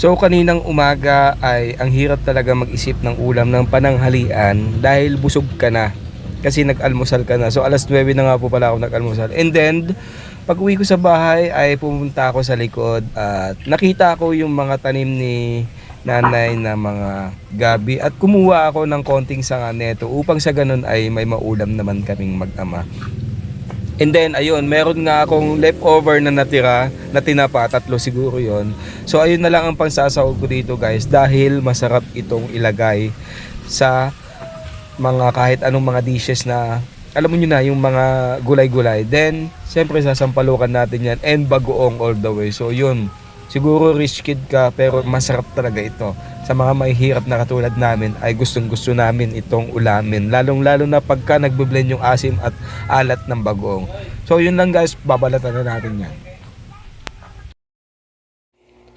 So kaninang umaga ay ang hirap talaga mag-isip ng ulam ng pananghalian dahil busog ka na. Kasi nag-almusal ka na. So alas 9 na nga po pala ako nag-almusal. And then, pag uwi ko sa bahay ay pumunta ako sa likod at nakita ko yung mga tanim ni nanay na mga gabi at kumuha ako ng konting sanga neto upang sa ganun ay may maulam naman kaming mag-ama. And then, ayun, meron nga akong leftover na natira, na tinapa, tatlo siguro yon So, ayun na lang ang pangsasahog ko dito guys, dahil masarap itong ilagay sa mga kahit anong mga dishes na, alam mo na, yung mga gulay-gulay. Then, siyempre, sasampalukan natin yan, and bagoong all the way. So, yun, siguro rich kid ka, pero masarap talaga ito. Sa mga mahihirap na katulad namin, ay gustong gusto namin itong ulamin. Lalong-lalo na pagka nagbe-blend yung asim at alat ng bagoong. So yun lang guys, babalatan na natin yan.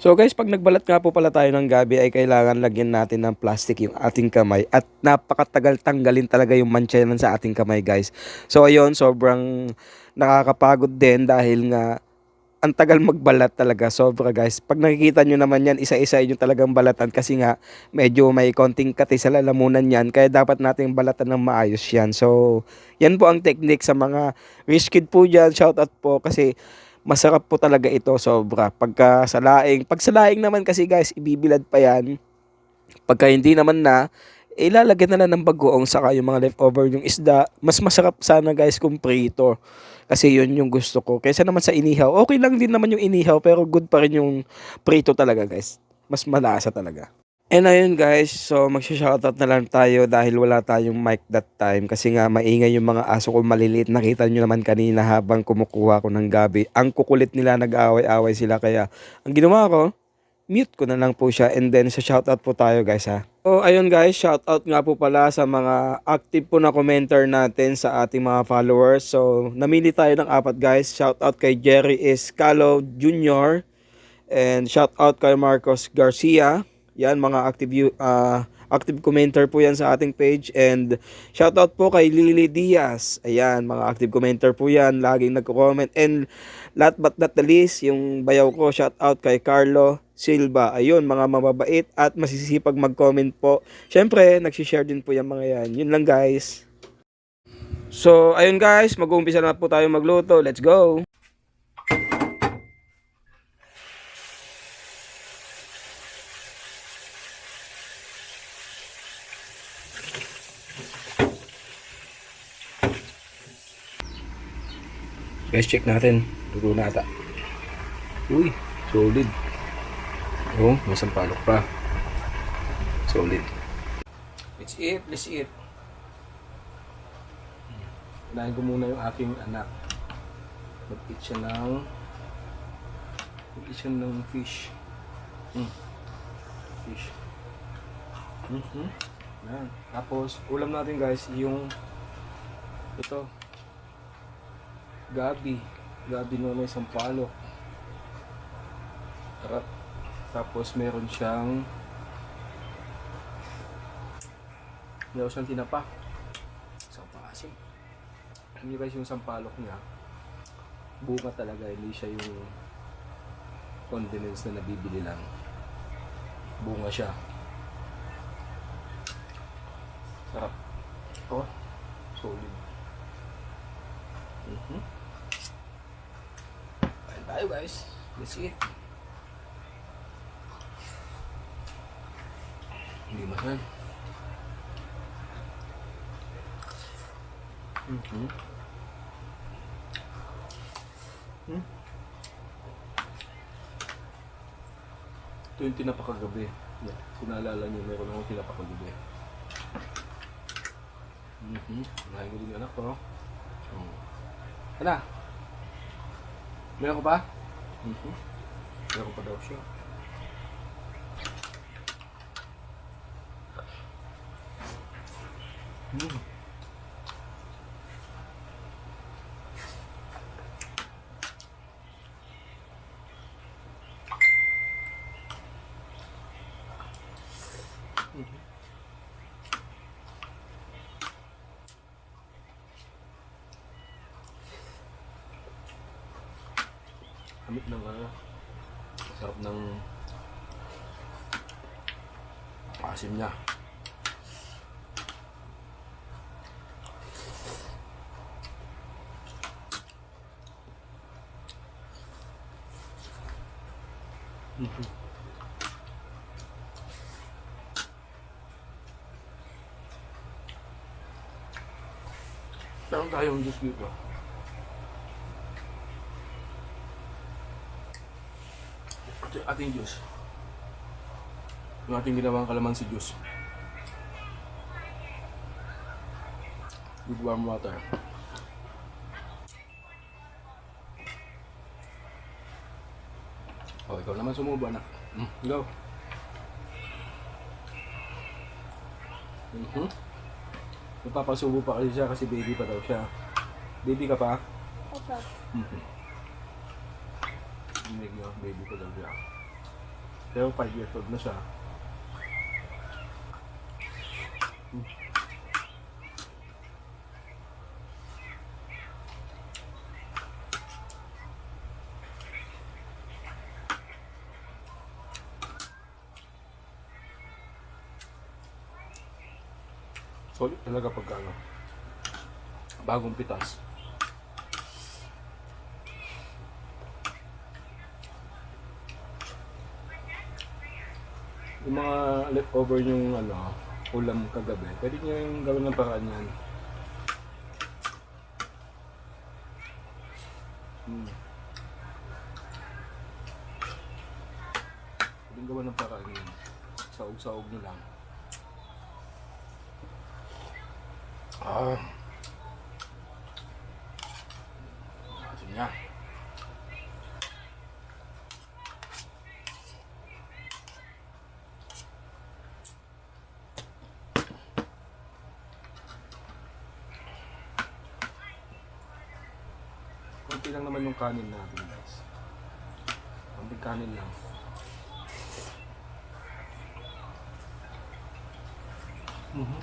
So guys, pag nagbalat nga po pala tayo ng gabi ay kailangan lagyan natin ng plastic yung ating kamay at napakatagal tanggalin talaga yung manchanan sa ating kamay guys. So ayun, sobrang nakakapagod din dahil nga ang tagal magbalat talaga, sobra guys. Pag nakikita nyo naman yan, isa-isa yung talagang balatan kasi nga medyo may konting kati sa lalamunan yan kaya dapat nating balatan ng maayos yan. So, yan po ang technique sa mga rich kid po dyan. Shout out po kasi masarap po talaga ito sobra. Pagka sa laing, pag sa laing naman kasi guys, ibibilad pa yan. Pagka hindi naman na, ilalagyan na lang ng bagoong saka yung mga leftover yung isda. Mas masarap sana guys kung prito. Kasi yun yung gusto ko. Kaysa naman sa inihaw, okay lang din naman yung inihaw pero good pa rin yung prito talaga guys. Mas malasa talaga. And ayun guys, so magsha-shoutout na lang tayo dahil wala tayong mic that time kasi nga maingay yung mga aso ko maliliit. Nakita nyo naman kanina habang kumukuha ko ng gabi. Ang kukulit nila, nag-aaway-away sila kaya ang ginawa ko, mute ko na lang po siya and then sa shoutout po tayo guys ha. So ayun guys, shoutout nga po pala sa mga active po na commenter natin sa ating mga followers. So namili tayo ng apat guys. Shoutout kay Jerry Escalo Jr. And shoutout kay Marcos Garcia. Yan mga active ah, active commenter po yan sa ating page and shoutout po kay Lily Diaz. Ayan, mga active commenter po yan, laging nagko-comment and last but not the least, yung bayaw ko, shoutout kay Carlo Silva. Ayun, mga mababait at masisipag mag-comment po. Syempre, nagsishare din po yung mga yan. Yun lang guys. So, ayun guys, mag-uumpisa na po tayo magluto. Let's go! Guys, check natin. Luto na ata. Uy, solid. Oh, may sampalok pa. Solid. Let's eat, let's eat. Unahin ko muna yung aking anak. Mag-eat siya ng... Mag-eat siya ng fish. Mm. Fish. Mm-hmm. Yan. Tapos, ulam natin guys, yung... Ito. Gabi. Gabi na may sampalok. Sarap. Tapos meron siyang meron siyang tinapa. Isang paasim. Alam niyo guys yung sampalok niya, bunga talaga, hindi siya yung condiments na nabibili lang. Bunga siya. Sarap. Oh, solid. Mhm. Guys. Let's eat. Hindi mahal. Mhm. Hmm? Ito yung tinapakagabi. Yeah. Kung naalala niyo, meron akong tinapakagabi. Mhm. Mahal ko din yung anak ko. Hmm. Ano? Meron ko ba? Mhm. Meron ko pa daw siya. Mm. Amit ng ano. Sarap ng asim niya. Mhm. Meron tayong juice dito. Ito yung ating juice. Yung ating ginawang kalamansi juice. With warm water. Oh, ikaw naman sumubo, anak. Mm, go. Mhm. Napapasubo pa kasi siya kasi baby pa daw siya. Baby ka pa? Opo. Mhm. Hindi niyo, baby ko daw siya. Pero 5 years old na siya. Hmm. Solid talaga pagka ano, bagong pitas. Yung mga leftover yung ano, ulam kagabi, pwede nyo yung gawin ng paraan yan. Hmm. Pwede gawa ng paraan yun. Saog-saog nyo lang. Ah. Asin niya. Konti lang naman yung kanin natin guys. Konti kanin lang. Mhm.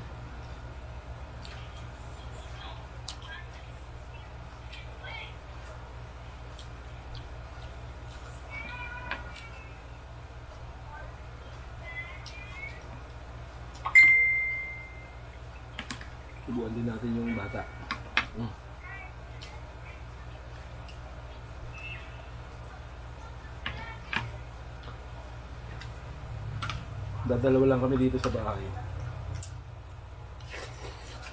Subuan din natin yung bata. Mm. Dadalawa lang kami dito sa bahay.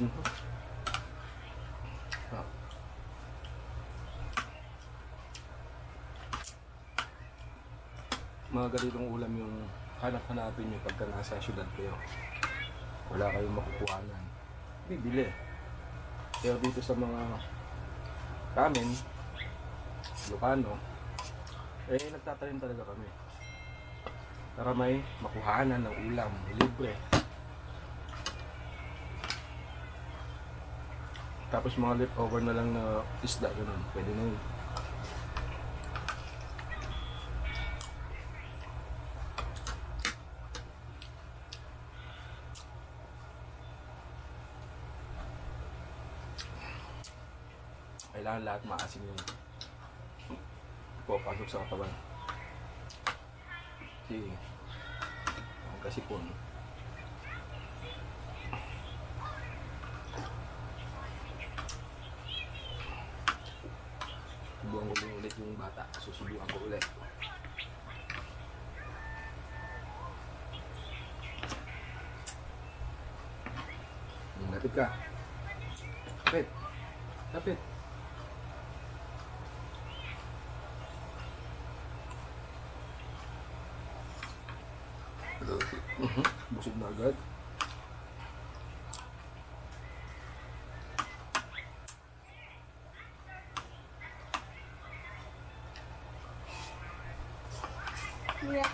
Mhm. Ah. Mga ganitong ulam yung hanap-hanapin nyo pagka nasa syudad kayo. Wala kayong makukuhanan. Bibili. Pero dito sa mga ramen, Ilocano, eh nagtatanim talaga kami para may makuhanan ng ulam, libre. Tapos mga leftover na lang na isda, ganun. Pwede na yun. Kailangan lahat maasim yun. Pupasok sa katawan. Sige. Ang kasipon. Subuhan ko ulit yung bata. Susubuhan ko ulit. Lapit ka. Lapit. Lapit. Mhm. Busog na agad. Yeah.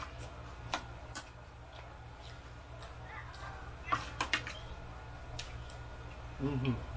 Mhm.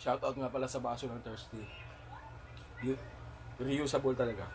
Shoutout nga pala sa baso ng Thirsty. Re- reusable talaga.